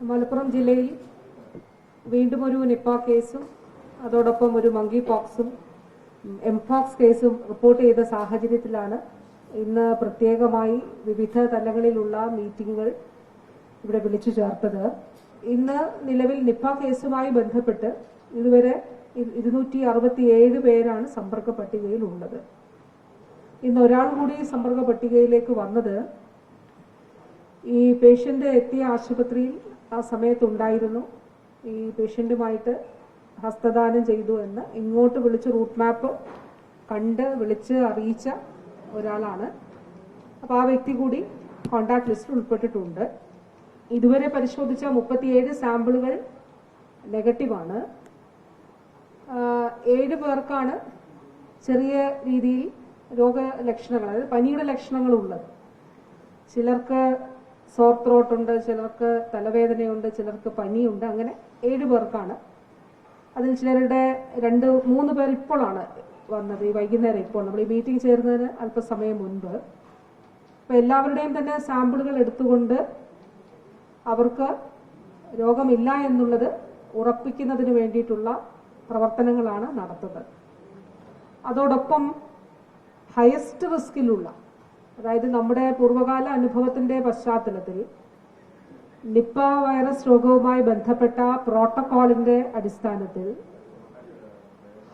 മലപ്പുറം ജില്ലയിൽ വീണ്ടും ഒരു നിപ്പ കേസും അതോടൊപ്പം ഒരു മങ്കി പോക്സും എംപോക്സ് കേസും റിപ്പോർട്ട് ചെയ്ത സാഹചര്യത്തിലാണ് ഇന്ന് പ്രത്യേകമായി വിവിധ തലങ്ങളിലുള്ള മീറ്റിംഗുകൾ ഇവിടെ വിളിച്ചു ചേർത്തത്. ഇന്ന് നിലവിൽ നിപ്പ കേസുമായി ബന്ധപ്പെട്ട് ഇതുവരെ ഇരുന്നൂറ്റി അറുപത്തിയേഴ് പേരാണ് സമ്പർക്ക പട്ടികയിൽ ഉള്ളത് ഇന്ന് ഒരാൾ കൂടി സമ്പർക്ക പട്ടികയിലേക്ക് വന്നത് ഈ പേഷ്യന്റ് എത്തിയ ആശുപത്രിയിൽ ആ സമയത്തുണ്ടായിരുന്നു. ഈ പേഷ്യന്റുമായിട്ട് ഹസ്തദാനം ചെയ്തു എന്ന് ഇങ്ങോട്ട് വിളിച്ച് റൂട്ട് മാപ്പ് കണ്ട് വിളിച്ച് അറിയിച്ച ഒരാളാണ്. അപ്പോൾ ആ വ്യക്തി കൂടി കോണ്ടാക്ട് ലിസ്റ്റിൽ ഉൾപ്പെട്ടിട്ടുണ്ട്. ഇതുവരെ പരിശോധിച്ച മുപ്പത്തിയേഴ് സാമ്പിളുകൾ നെഗറ്റീവാണ്. ഏഴ് പേർക്കാണ് ചെറിയ രീതിയിൽ രോഗലക്ഷണങ്ങൾ അതായത് പനിയുടെ ലക്ഷണങ്ങളുള്ളത്. ചിലർക്ക് സോർ ത്രോട്ട് ഉണ്ട് ചിലർക്ക് തലവേദനയുണ്ട് ചിലർക്ക് പനിയുണ്ട് അങ്ങനെ ഏഴ് പേർക്കാണ്. അതിൽ ചിലരുടെ രണ്ട് മൂന്ന് പേർ ഇപ്പോഴാണ് വന്നത് ഈ വൈകുന്നേരം ഇപ്പോൾ. നമ്മൾ ഈ മീറ്റിംഗ് ചേരുന്നതിന് അല്പസമയം മുൻപ്. അപ്പോൾ എല്ലാവരുടെയും തന്നെ സാമ്പിളുകൾ എടുത്തുകൊണ്ട് അവർക്ക് രോഗമില്ല എന്നുള്ളത് ഉറപ്പിക്കുന്നതിന് വേണ്ടിയിട്ടുള്ള പ്രവർത്തനങ്ങളാണ് നടത്തുന്നത്. അതോടൊപ്പം ഹയസ്റ്റ് റിസ്കിലുള്ള അതായത് നമ്മുടെ പൂർവകാല അനുഭവത്തിന്റെ പശ്ചാത്തലത്തിൽ നിപ്പ വൈറസ് രോഗവുമായി ബന്ധപ്പെട്ട പ്രോട്ടോക്കോളിന്റെ അടിസ്ഥാനത്തിൽ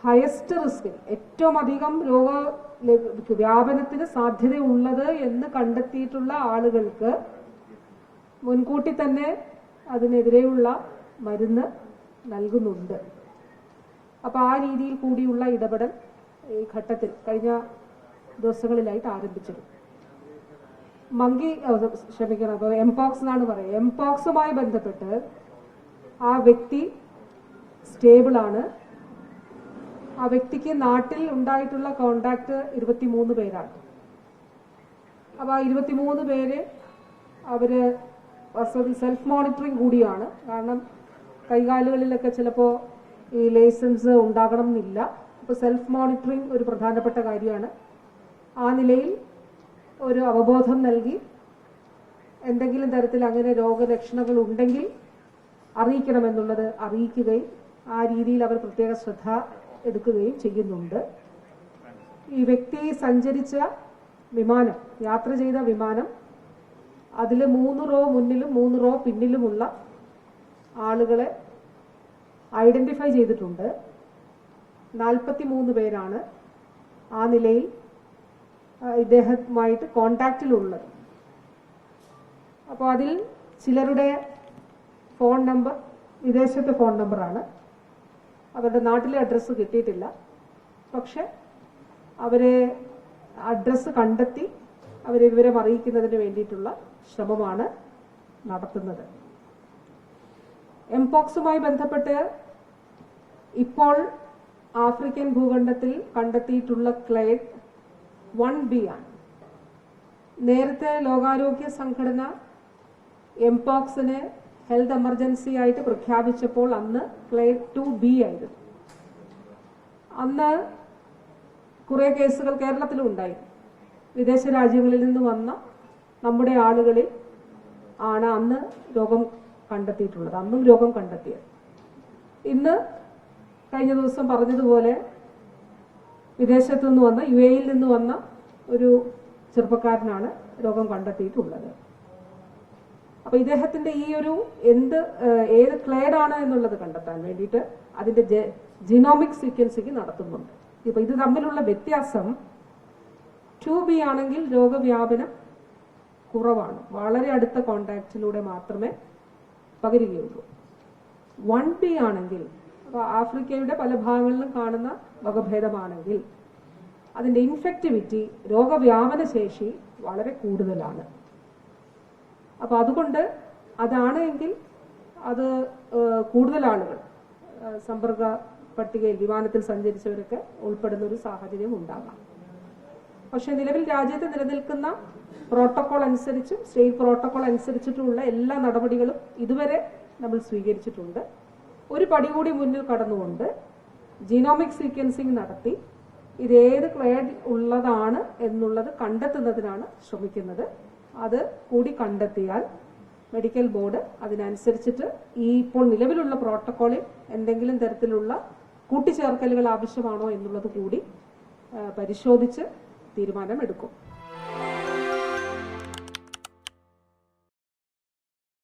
ഹയസ്റ്റ് റിസ്ക് ഏറ്റവും അധികം രോഗ വ്യാപനത്തിന് സാധ്യതയുള്ളത് എന്ന് കണ്ടെത്തിയിട്ടുള്ള ആളുകൾക്ക് മുൻകൂട്ടി തന്നെ അതിനെതിരെയുള്ള മരുന്ന് നൽകുന്നുണ്ട്. അപ്പോൾ ആ രീതിയിൽ കൂടിയുള്ള ഇടപെടൽ ഈ ഘട്ടത്തിൽ കഴിഞ്ഞ ദിവസങ്ങളിലായിട്ട് ആരംഭിച്ചിരുന്നു. മങ്കി ക്ഷമിക്കണം അപ്പോൾ എംപോക്സ് എന്നാണ് പറയുക. എംപോക്സുമായി ബന്ധപ്പെട്ട് ആ വ്യക്തി സ്റ്റേബിളാണ് ആ വ്യക്തിക്ക് നാട്ടിൽ ഉണ്ടായിട്ടുള്ള കോണ്ടാക്ട് ഇരുപത്തിമൂന്ന് പേരാണ്. അപ്പോൾ ആ ഇരുപത്തിമൂന്ന് പേര് അവർ വാസ്തവത്തിൽ സെൽഫ് മോണിറ്ററിങ് കൂടിയാണ്. കാരണം കൈകാലുകളിലൊക്കെ ചിലപ്പോൾ ഈ ലൈസൻസ് ഉണ്ടാകണം എന്നില്ല. അപ്പോൾ സെൽഫ് മോണിറ്ററിങ് ഒരു പ്രധാനപ്പെട്ട കാര്യമാണ്. ആ നിലയിൽ ഒരു അവബോധം നൽകി എന്തെങ്കിലും തരത്തിൽ അങ്ങനെ രോഗലക്ഷണങ്ങൾ ഉണ്ടെങ്കിൽ അറിയിക്കണമെന്നുള്ളത് അറിയിക്കുകയും ആ രീതിയിൽ അവർ പ്രത്യേക ശ്രദ്ധ എടുക്കുകയും ചെയ്യുന്നുണ്ട്. ഈ വ്യക്തി സഞ്ചരിച്ച വിമാനം യാത്ര ചെയ്ത വിമാനം അതിൽ മൂന്ന് റോ മുന്നിലും മൂന്ന് റോ പിന്നിലുമുള്ള ആളുകളെ ഐഡന്റിഫൈ ചെയ്തിട്ടുണ്ട്. നാൽപ്പത്തി മൂന്ന് പേരാണ് ആ നിലയിൽ ഇദ്ദേഹവുമായിട്ട് കോണ്ടാക്റ്റിലുള്ളത് അപ്പോൾ അതിൽ ചിലരുടെ ഫോൺ നമ്പർ വിദേശത്തെ ഫോൺ നമ്പറാണ്. അവരുടെ നാട്ടിലെ അഡ്രസ്സ് കിട്ടിയിട്ടില്ല. പക്ഷെ അവരെ അഡ്രസ്സ് കണ്ടെത്തി അവരെ വിവരം അറിയിക്കുന്നതിന് വേണ്ടിയിട്ടുള്ള ശ്രമമാണ് നടത്തുന്നത്. എംപോക്സുമായി ബന്ധപ്പെട്ട് ഇപ്പോൾ ആഫ്രിക്കൻ ഭൂഖണ്ഡത്തിൽ കണ്ടെത്തിയിട്ടുള്ള ക്ലേഡ് വൺ ബി ആണ്. നേരത്തെ ലോകാരോഗ്യ സംഘടന എംപോക്സിനെ ഹെൽത്ത് എമർജൻസി ആയിട്ട് പ്രഖ്യാപിച്ചപ്പോൾ അന്ന് ക്ലേഡ് ടു ബി ആയിരുന്നു. അന്ന് കുറേ കേസുകൾ കേരളത്തിലും ഉണ്ടായി. വിദേശ രാജ്യങ്ങളിൽ നിന്ന് വന്ന നമ്മുടെ ആളുകളിൽ ആണ് അന്ന് രോഗം കണ്ടെത്തിയിട്ടുള്ളത്. അന്നും രോഗം കണ്ടെത്തിയത്. ഇന്ന് കഴിഞ്ഞ ദിവസം പറഞ്ഞതുപോലെ വിദേശത്തു നിന്ന് വന്ന യു എയിൽ നിന്ന് വന്ന ഒരു ചെറുപ്പക്കാരനാണ് രോഗം കണ്ടെത്തിയിട്ടുള്ളത്. അപ്പൊ ഇദ്ദേഹത്തിന്റെ ഈ ഒരു എന്ത് ഏത് ക്ലേഡാണ് എന്നുള്ളത് കണ്ടെത്താൻ വേണ്ടിയിട്ട് അതിന്റെ ജിനോമിക് സീക്വൻസിങ് നടത്തുന്നുണ്ട്. ഇപ്പൊ ഇത് തമ്മിലുള്ള വ്യത്യാസം ടു ബി ആണെങ്കിൽ രോഗവ്യാപനം കുറവാണ്. വളരെ അടുത്ത കോണ്ടാക്റ്റിലൂടെ മാത്രമേ പകരുകയുള്ളൂ. വൺ ബി ആണെങ്കിൽ അപ്പോൾ ആഫ്രിക്കയുടെ പല ഭാഗങ്ങളിലും കാണുന്ന വകഭേദമാണെങ്കിൽ അതിന്റെ ഇൻഫെക്ടിവിറ്റി രോഗവ്യാപന ശേഷി വളരെ കൂടുതലാണ്. അപ്പോൾ അതുകൊണ്ട് അതാണ് എങ്കിൽ അത് കൂടുതൽ ആളുകൾ സമ്പർക്ക പട്ടികയിൽ വിമാനത്തിൽ സഞ്ചരിച്ചവരൊക്കെ ഉൾപ്പെടുന്ന ഒരു സാഹചര്യം ഉണ്ടാകാം. പക്ഷെ നിലവിൽ രാജ്യത്ത് നിലനിൽക്കുന്ന പ്രോട്ടോകോൾ അനുസരിച്ച് സ്റ്റേറ്റ് പ്രോട്ടോകോൾ അനുസരിച്ചിട്ടുള്ള എല്ലാ നടപടികളും ഇതുവരെ നമ്മൾ സ്വീകരിച്ചിട്ടുണ്ട്. ഒരു പടി കൂടി മുന്നിൽ കടന്നുകൊണ്ട് ജീനോമിക് സീക്വൻസിങ് നടത്തി. ഇത് ഏത് ക്ലേഡ് ഉള്ളതാണ് എന്നുള്ളത് കണ്ടെത്തുന്നതിനാണ് ശ്രമിക്കുന്നത്. അത് കൂടി കണ്ടെത്തിയാൽ മെഡിക്കൽ ബോർഡ് അതിനനുസരിച്ചിട്ട് ഈ ഇപ്പോൾ നിലവിലുള്ള പ്രോട്ടോക്കോളിൽ എന്തെങ്കിലും തരത്തിലുള്ള കൂട്ടിച്ചേർക്കലുകൾ ആവശ്യമാണോ എന്നുള്ളത് കൂടി പരിശോധിച്ച് തീരുമാനമെടുക്കും.